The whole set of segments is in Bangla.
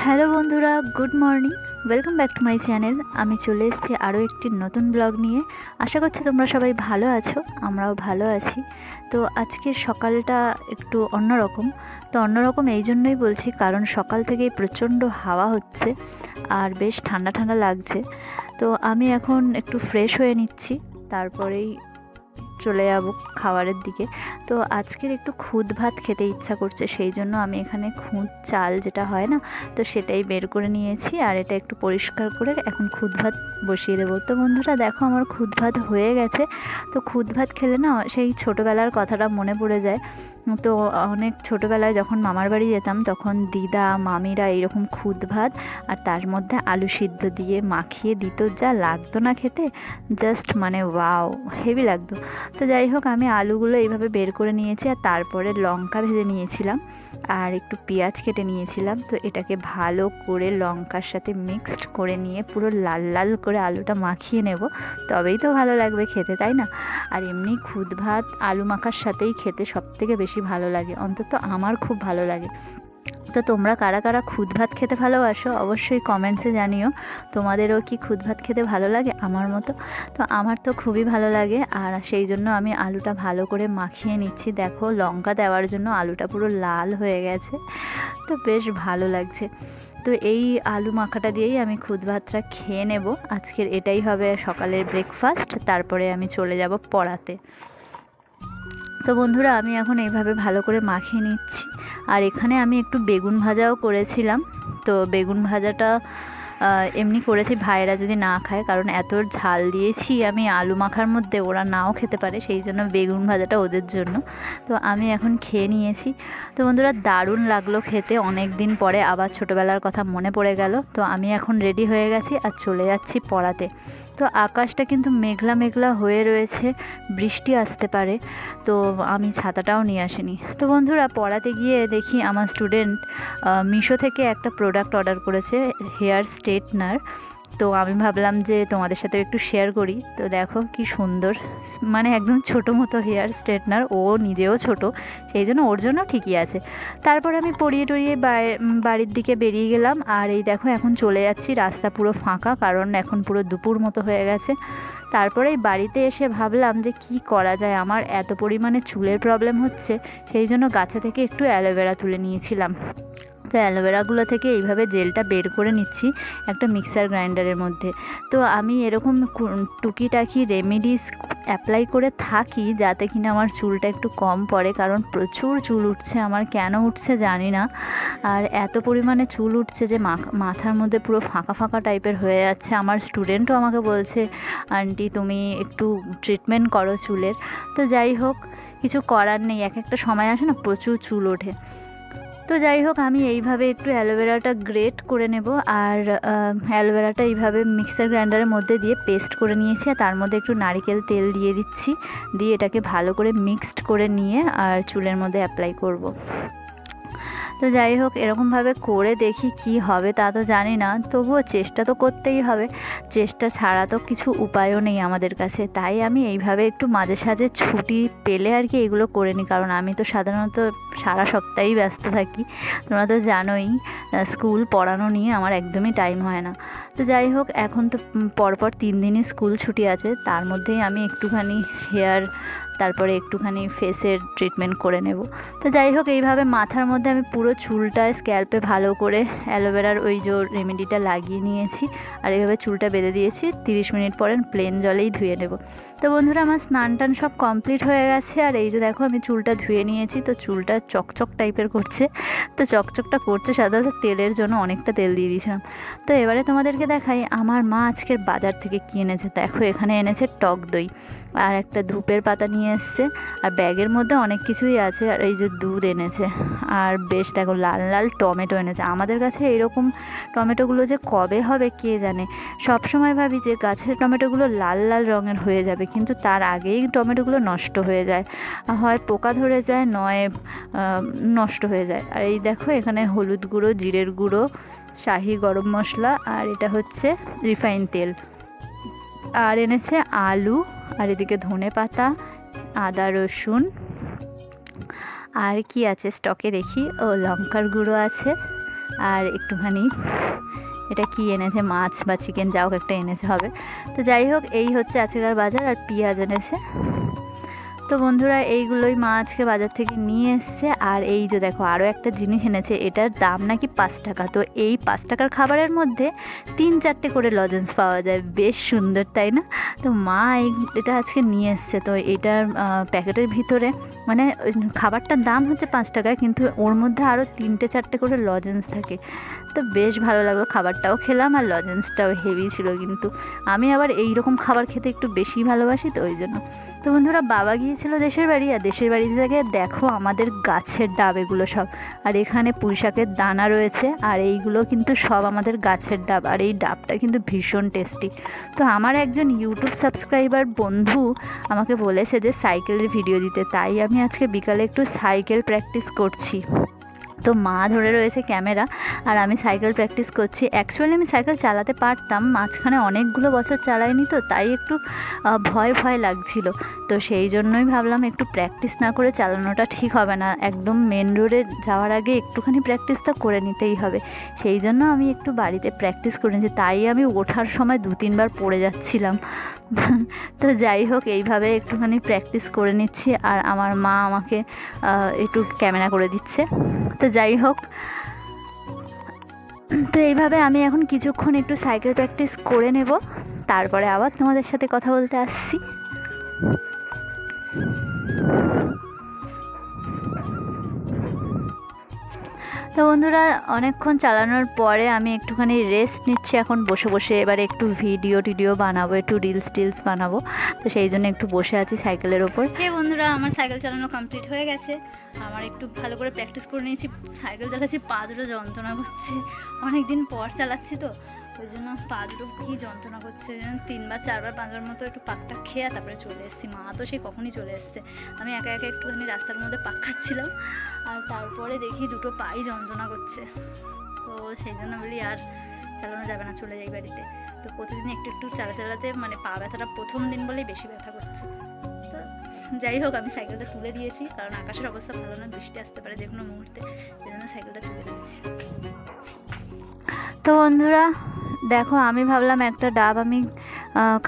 হ্যালো বন্ধুরা, good morning. Welcome back to my channel আমি চলে এসেছি আরও একটি নতুন ব্লগ নিয়ে। আশা করছি তোমরা সবাই ভালো আছো, আমরাও ভালো আছি। তো আজকে সকালটা একটু অন্যরকম। তো অন্যরকম এই জন্যই বলছি, কারণ সকাল থেকেই প্রচণ্ড হাওয়া হচ্ছে আর বেশ ঠান্ডা ঠান্ডা লাগছে। তো আমি এখন একটু ফ্রেশ হয়ে নিচ্ছি। তারপরেই চলে যাব খাবারের দিকে। তো আজকের একটু খুদ ভাত খেতে ইচ্ছা করছে, সেই জন্য আমি এখানে খুদ চাল যেটা হয় না, তো সেটাই বের করে নিয়েছি আর এটা একটু পরিষ্কার করে এখন খুদ ভাত বসিয়ে দেবো। তো বন্ধুরা, দেখো আমার খুদ ভাত হয়ে গেছে। তো খুদ ভাত খেলে না সেই ছোটোবেলার কথাটা মনে পড়ে যায়। তো অনেক ছোটোবেলায় যখন মামার বাড়ি যেতাম, তখন দিদা, মামিরা এইরকম খুদ ভাত আর তার মধ্যে আলু সিদ্ধ দিয়ে মাখিয়ে দিত। যা লাগতো না খেতে জাস্ট মানে ওয়াও হেভি লাগতো। তো যাই হোক, আমি আলুগুলো এইভাবে বের করে নিয়েছি আর তারপরে লঙ্কা ভেজে নিয়েছিলাম আর একটু পেঁয়াজ কেটে নিয়েছিলাম। তো এটাকে ভালো করে লঙ্কার সাথে মিক্সড করে নিয়ে পুরো লাল লাল করে আলুটা মাখিয়ে নেব। তবেই তো ভালো লাগবে খেতে, তাই না? আর এমনি খুদ ভাত, আলু মাখার সাথেই খেতে সবথেকে বেশি ভালো লাগে। অন্তত আমার খুব ভালো লাগে। তো তোমরা কারা কারা খুদ ভাত খেতে ভালোবাসো অবশ্যই কমেন্টসে জানিও। তোমাদেরও কি খুদ ভাত খেতে ভালো লাগে? আমার মতো। তো আমার তো খুবই ভালো লাগে আর সেই জন্য আমি আলুটা ভালো করে মাখিয়ে নিচ্ছি। দেখো লঙ্কা দেওয়ার জন্য আলুটা পুরো লাল হয়ে গেছে। তো বেশ ভালো লাগছে। তো এই আলু মাখাটা দিয়েই আমি খুদ ভাতটা খেয়ে নেব। আজকের এটাই হবে সকালের ব্রেকফাস্ট তারপরে আমি চলে যাব পড়াতে। তো বন্ধুরা আমি এখন এইভাবে ভালো করে মাখিয়ে নিচ্ছি। আর এখানে আমি একটু বেগুন ভাজাও করেছিলাম। তো বেগুন ভাজাটা এমনি করেছি, ভাইয়েরা যদি না খায়, কারণ এত ঝাল দিয়েছি আমি আলু মাখার মধ্যে, ওরা নাও খেতে পারে, সেই জন্য বেগুন ভাজাটা ওদের জন্য। তো আমি এখন খেয়ে নিয়েছি। তো বন্ধুরা, দারুণ লাগল খেতে অনেক দিন পরে আবার ছোটোবেলার কথা মনে পড়ে গেল। তো আমি এখন রেডি হয়ে গেছি আর চলে যাচ্ছি পড়াতে। তো আকাশটা কিন্তু মেঘলা মেঘলা হয়ে রয়েছে, বৃষ্টি আসতে পারে, তো আমি ছাতাটাও নিয়ে আসিনি। তো বন্ধুরা, পড়াতে গিয়ে দেখি আমার স্টুডেন্ট মিশো থেকে একটা প্রোডাক্ট অর্ডার করেছে হেয়ার স্ট্রেটনার তো আমি ভাবলাম যে তোমাদের সাথে একটু শেয়ার করি। তো দেখো কি সুন্দর মানে একদম ছোটো মতো হেয়ার স্ট্রেটনার ও নিজেও ছোট, সেই জন্য ওর জন্য ঠিকই আছে। তারপর আমি পড়িয়ে টড়িয়ে বাড়ির দিকে বেরিয়ে গেলাম। আর এই দেখো এখন চলে যাচ্ছি, রাস্তা পুরো ফাঁকা, কারণ এখন পুরো দুপুর মতো হয়ে গেছে। তারপরে বাড়িতে এসে ভাবলাম যে কি করা যায়? আমার এত পরিমাণে চুলের প্রবলেম হচ্ছে, সেই জন্য গাছে থেকে একটু অ্যালোভেরা তুলে নিয়েছিলাম। তো অ্যালোভেরাগুলো থেকে এইভাবে জেলটা বের করে নিচ্ছি একটা মিক্সার গ্রাইন্ডারের মধ্যে। তো আমি এরকম টুকিটাকি রেমেডিস অ্যাপ্লাই করে থাকি যাতে কিনা আমার চুলটা একটু কম পড়ে, কারণ প্রচুর চুল উঠছে, আমার কেন উঠছে জানি না। আর এত পরিমাণে চুল উঠছে যে মাথার মধ্যে পুরো ফাঁকা ফাঁকা টাইপের হয়ে যাচ্ছে। আমার স্টুডেন্টও আমাকে বলছে আন্টি তুমি একটু ট্রিটমেন্ট করো চুলের। তো যাই হোক, কিছু করার নেই, এক একটা সময় আসে না, প্রচুর চুল ওঠে। তো যাই হোক, আমি এইভাবে একটু অ্যালোভেরাটা গ্রেট করে নেব আর অ্যালোভেরাটা এইভাবে মিক্সার গ্রাইন্ডারের মধ্যে দিয়ে পেস্ট করে নিয়েছি আর তার মধ্যে একটু নারিকেল তেল দিয়ে দিচ্ছি দিয়ে এটাকে ভালো করে মিক্সড করে নিয়ে আর চুলের মধ্যে অ্যাপ্লাই করব। তো যাই হোক, এরকমভাবে করে দেখি কি হবে, তা তো জানি না। তবুও চেষ্টা তো করতেই হবে। চেষ্টা ছাড়া তো কিছু উপায়ও নেই আমাদের কাছে। তাই আমি এইভাবে একটু মাঝে সাঝে ছুটি পেলে আর কি এগুলো করে নিই। কারণ আমি তো সাধারণত সারা সপ্তাহেই ব্যস্ত থাকি। তোমরা তো জানোই স্কুল পড়ানো নিয়ে আমার একদমই টাইম হয় না। তো যাই হোক, এখন তো পরপর তিন দিনই স্কুল ছুটি আছে। তার মধ্যেই আমি একটুখানি হেয়ার তারপরে একটুখানি ফেসের ট্রিটমেন্ট করে নেব। তো যাই হোক, এইভাবে মাথার মধ্যে আমি পুরো চুলটা স্ক্যাল্পে ভালো করে অ্যালোভেরার ওই যে রেমেডিটা লাগিয়ে নিয়েছি। আর এইভাবে চুলটা বেঁধে দিয়েছি, তিরিশ মিনিট পরে প্লেন জলেই ধুয়ে নেব। তো বন্ধুরা, আমার স্নান টান সব কমপ্লিট হয়ে গেছে। আর এই যে দেখো, আমি চুলটা ধুয়ে নিয়েছি, তো চুলটা চকচক টাইপের করছে। তো চকচকটা করছে, সাধারণত তেলের জন্য অনেকটা তেল দিয়ে দিয়েছিলাম। তো এবারে তোমাদেরকে দেখাই, আমার মা আজকের বাজার থেকে কি এনেছে। দেখো, এখানে এনেছে টক দই। আর একটা ধূপের পাতা নিয়ে এসছে। আর ব্যাগের মধ্যে অনেক কিছুই আছে, আর এই যে দুধ এনেছে। আর বেশ দেখো, লাল লাল টমেটো এনেছে। আমাদের কাছে এরকম টমেটোগুলো যে কবে হবে কে জানে? সব সময় ভাবি যে গাছের টমেটোগুলো লাল লাল রঙের হয়ে যাবে, কিন্তু তার আগেই টমেটোগুলো নষ্ট হয়ে যায়। হয় পোকা ধরে যায়, নয় নষ্ট হয়ে যায়। আর এই দেখো, এখানে হলুদ গুঁড়ো, জিরের গুঁড়ো, শাহি গরম মশলা, আর এটা হচ্ছে রিফাইন তেল। আর এনেছে আলু, আর এদিকে ধনে পাতা আদা, রসুন। আর কি আছে স্টকে দেখি? ও, লঙ্কার গুঁড়ো আছে। আর একটুখানি, এটা কি এনেছে? মাছ বা চিকেন, যা হোক একটা এনেছে, হবে। তো যাই হোক, এই হচ্ছে আজকের বাজার, আর পেঁয়াজ এনেছে। তো বন্ধুরা, এইগুলোই মা আজকে বাজার থেকে নিয়ে এসছে। আর এই যে দেখো আরও একটা জিনিস এনেছে, এটার দাম নাকি পাঁচ টাকা। তো এই পাঁচ টাকার খাবারের মধ্যে তিন চারটে করে লজেন্স পাওয়া যায়। বেশ সুন্দর, তাই না? তো মা এটা আজকে নিয়ে এসছে। তো এটার প্যাকেটের ভিতরে মানে খাবারটার দাম হচ্ছে পাঁচ টাকা কিন্তু ওর মধ্যে আরও তিনটে চারটে করে লজেন্স থাকে। তো বেশ ভালো লাগল খাবারটাও খেলাম আর লজেন্সটাও হেভি ছিল কিন্তু আমি আবার এই রকম খাবার খেতে একটু বেশি ভালোবাসি তো ওই জন্য। তো বন্ধুরা, বাবা গিয়েছিল দেশের বাড়ি আর দেশের বাড়ি থেকে দেখো আমাদের গাছের ডাব এগুলো সব। আর এখানে পুঁই শাকের দানা রয়েছে আর এইগুলো কিন্তু সব আমাদের গাছের ডাব আর এই ডাবটা কিন্তু ভীষণ টেস্টি। তো আমার একজন ইউটিউব সাবস্ক্রাইবার বন্ধু আমাকে বলেছে যে সাইকেলের ভিডিও দিতে, তাই আমি আজকে বিকালে একটু সাইকেল প্র্যাকটিস করছি। তো মা ধরে রয়েছে ক্যামেরা, আর আমি সাইকেল প্র্যাকটিস করছি। অ্যাকচুয়ালি আমি সাইকেল চালাতে পারতাম, মাঝখানে অনেকগুলো বছর চালাইনি তো, তাই একটু ভয় ভয় লাগছিল। তো সেই জন্যই ভাবলাম একটু প্র্যাকটিস না করে চালানোটা ঠিক হবে না। একদম মেন রোডে যাওয়ার আগে একটুখানি প্র্যাকটিসটা করে নিতেই হবে। সেই জন্য আমি একটু বাড়িতে প্র্যাকটিস করে নিয়েছি তাই আমি ওঠার সময় দু তিনবার পড়ে যাচ্ছিলাম। তো যাই হোক, এইভাবে একটুখানি প্র্যাকটিস করে নিচ্ছি আর আমার মা আমাকে একটু ক্যামেরা করে দিচ্ছে। তো যাই হোক, তো এইভাবে আমি এখন কিছুক্ষণ একটু সাইকেল প্র্যাকটিস করে নেব। তারপরে আবার তোমাদের সাথে কথা বলতে আসছি। তো বন্ধুরা, অনেকক্ষণ চালানোর পরে আমি একটুখানি রেস্ট নিচ্ছি। এখন বসে বসে এবারে একটু ভিডিও টিডিও বানাবো, একটু রিলস টিলস বানাবো। তো সেই জন্য একটু বসে আছি সাইকেলের ওপর। হে বন্ধুরা, আমার সাইকেল চালানো কমপ্লিট হয়ে গেছে। আমার একটু ভালো করে প্র্যাকটিস করে নিয়েছি। সাইকেল চালাচ্ছি, পা দুটো যন্ত্রণা করছে। অনেক দিন পর চালাচ্ছি তো। ওই জন্য পা দুটো কী যন্ত্রণা করছে তিনবার, চারবার, পাঁচবার মতো একটু পাকটা খেয়ে তারপরে চলে এসেছি। মা তো সেই কখনই চলে এসছে। আমি একা একা একটুখানি রাস্তার মধ্যে পাক খাচ্ছিলাম। আর তারপরে দেখি দুটো পাই যন্ত্রণা করছে। তো সেই জন্য বলি আর চালানো যাবে না, চলে যাই বাড়িতে। তো প্রতিদিন একটু একটু চালা চালাতে মানে পা ব্যথাটা প্রথম দিন বলেই বেশি ব্যথা করছে। তো যাই হোক, আমি সাইকেলটা তুলে দিয়েছি। কারণ আকাশের অবস্থা ভালো না, বৃষ্টি আসতে পারে যে কোনো মুহূর্তে। সেই জন্য সাইকেলটা তুলে দিয়েছি। তো বন্ধুরা দেখো আমি ভাবলাম একটা ডাব আমি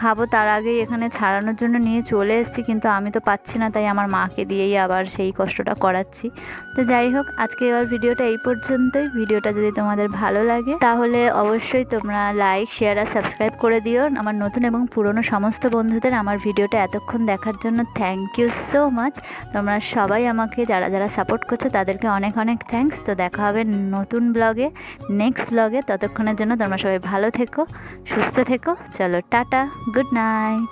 খাব তার আগেই এখানে ছাড়ানোর জন্য নিয়ে চলে এসেছি, কিন্তু আমি তো পাচ্ছি না, তাই আমার মাকে দিয়েই আবার সেই কষ্টটা করাচ্ছি। তো যাই হোক, আজকে এবার ভিডিওটা এই পর্যন্তই। ভিডিওটা যদি তোমাদের ভালো লাগে, তাহলে অবশ্যই তোমরা লাইক শেয়ার আর সাবস্ক্রাইব করে দিও। আমার নতুন এবং পুরনো সমস্ত বন্ধুদের আমার ভিডিওটা এতক্ষণ দেখার জন্য থ্যাংক ইউ সো মাচ তোমরা সবাই আমাকে, যারা যারা সাপোর্ট করছ, তাদেরকে অনেক অনেক থ্যাঙ্কস তো দেখা হবে নতুন ব্লগে নেক্সট ব্লগে ততক্ষণের জন্য তোমরা সবাই ভালো থেকো, সুস্থ থেকো। চলো, টাটা। Good night